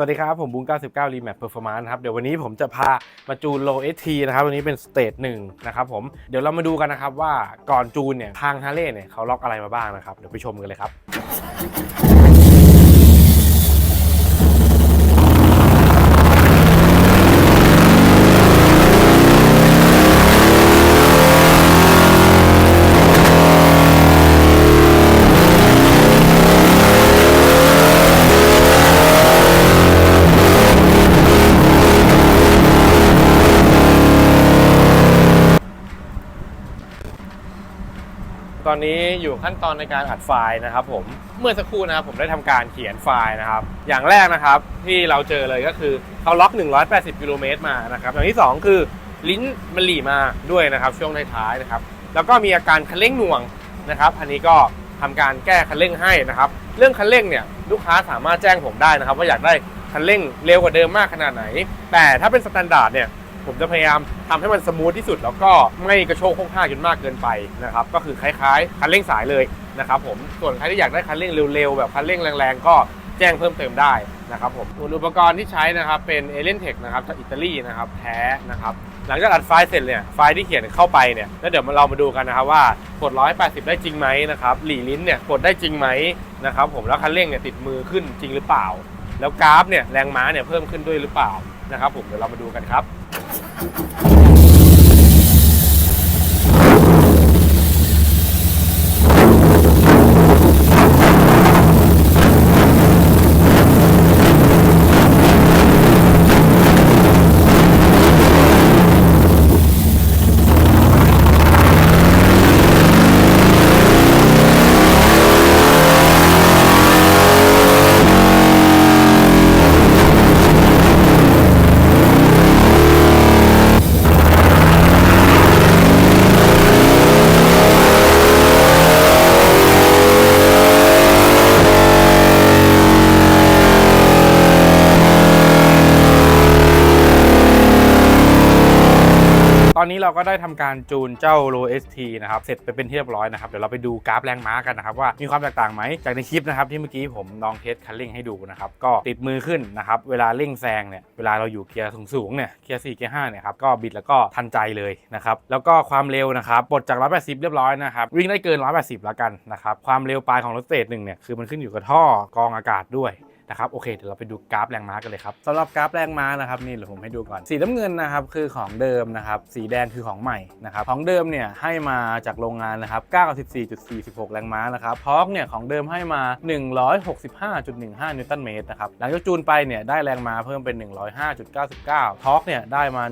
วัสดีครับ ผมบุ้ง99 Remap Performance ครับ เดี๋ยววันนี้ผมจะพามาจูน Low ST นะครับ วันนี้เป็นสเตจหนึ่งนะครับผม เดี๋ยวเรามาดูกันนะครับว่าก่อนจูนเนี่ย ทางฮาร์เลย์เนี่ยเขาล็อกอะไรมาบ้างนะครับ เดี๋ยวไปชมกันเลยครับ อนนี้อยู่ขั้นตอนในการอัดไฟล์นะครับผมเมื่อสักครู่นะครับผมได้ทำการเขียนไฟล์นะครับ อย่างแรกนะครับที่เราเจอเลยก็คือเขาล็อก 180กิโลเมตรมานะครับอย่างที่ 2 คือลิ้นมันหลีมาด้วยนะครับช่วงท้ายๆนะครับ แล้วก็มีอาการคันเร่งหน่วงนะครับ อันนี้ก็ทำการแก้คันเร่งให้นะครับ เรื่องคันเร่งเนี่ยลูกค้าสามารถแจ้งผมได้นะครับ ว่าอยากได้คันเร่งเร็วกว่าเดิมมากขนาดไหน แต่ถ้าเป็นสแตนดาร์ดเนี่ย ผมจะพยายามทำให้มันสมูทที่สุด แล้วก็ไม่กระโชกโค้งท่าจนมากเกินไปนะครับก็คือคล้ายๆคันเร่งสายเลยนะครับผมส่วนใครที่อยากได้คันเร่งเร็วๆแบบคันเร่งแรงๆ ก็แจ้งเพิ่มเติมได้นะครับผมส่วนอุปกรณ์ที่ใช้นะครับเป็นเอเลนเทคนะครับจากอิตาลีนะครับแท้นะครับหลังจากอัดไฟล์เสร็จเนี่ยไฟล์ที่เขียนเข้าไปเนี่ยแล้วเดี๋ยวเรามาดูกันนะครับว่ากด 180 ได้จริงไหมนะครับหลีลิ้นเนี่ยกดได้จริงไหมนะครับผมแล้วคันเร่งเนี่ยติดมือขึ้นจริงหรือเปล่า แล้วกราฟเนี่ยแรงม้าเนี่ยเพิ่มขึ้นด้วยหรือเปล่านะครับผมเดี๋ยวเรามาดูกันครับ Thank you. อนนี้เราก็ได้ทำการจูนเจ้า Low ST นะครับเสร็จไปเป็นที่เรียบร้อยนะครับเดี๋ยวเราไปดูกราฟแรงม้ากันนะครับว่ามีความแตกต่างไหมจากในคลิปนะครับที่เมื่อกี้ผมลองเทสคันเร่งให้ดูนะครับก็ติดมือขึ้นนะครับเวลาเร่งแซงเนี่ยเวลาเราอยู่เกียร์สูงๆเนี่ยเกียร์4เกียร์5เนี่ยครับก็บิดแล้วก็ทันใจเลยนะครับแล้วก็ความเร็วนะครับปลดจาก 180 เรียบร้อยนะครับวิ่งได้เกิน 180 แล้วกันนะครับความเร็วปลายของรถสเตจหนึ่งเนี่ยคือมันขึ้นอยู่กับท่อกรองอากาศด้วย นะครับโอเคเดี๋ยวเราไปดูกราฟแรงม้ากันเลยครับสำหรับกราฟแรงม้านะครับนี่เดี๋ยวผมให้ดูก่อนสีน้ำเงินนะครับคือของเดิมนะครับสีแดงคือของใหม่นะครับของเดิมเนี่ยให้มาจากโรงงานนะครับ94.46 แรงม้านะครับทอร์กเนี่ยของเดิมให้มา 165.15 นิวตันเมตรนะครับหลังจากจูนไปเนี่ยได้แรงม้าเพิ่มเป็น 105.99ทอร์กเนี่ยได้มา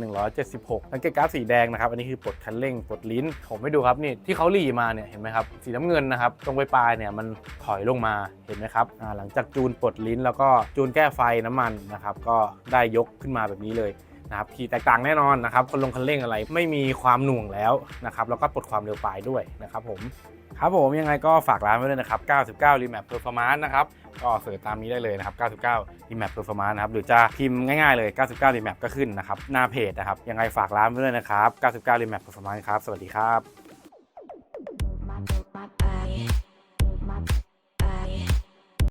176สังเกตกราฟสีแดงนะครับอันนี้คือปลดคันเร่งปลดลิ้น ผมให้ดูครับนี่ที่เขาหลีมาเนี่ยเห็นไหมครับสีน้ำเงินนะครับตรงปลายเนี่ยมันถอยลงมาเห็นไหมครับอ่าหลังจากจูนปลดลิ้นแล้วก็จูนแก้ไฟน้ำมันนะครับก็ได้ยกขึ้นมาแบบนี้เลยนะครับขี่แตกต่างแน่นอนนะครับคนลงคันเร่งอะไรไม่มีความหน่วงแล้วนะครับแล้วก็ปลดความเร็วปลายด้วยนะครับผมครับผมยังไงก็ฝากร้านไว้ด้วยนะครับ 99 Remap Performance นะครับก็เสิร์ชตามนี้ได้เลยนะครับ 99 Remap Performance นะครับหรือจะพิมพ์ง่ายๆเลย 99 Remap ก็ขึ้นนะครับหน้าเพจนะครับยังไงฝากร้านไว้ด้วยนะครับ 99 Remap Performance ครับสวัสดีครับ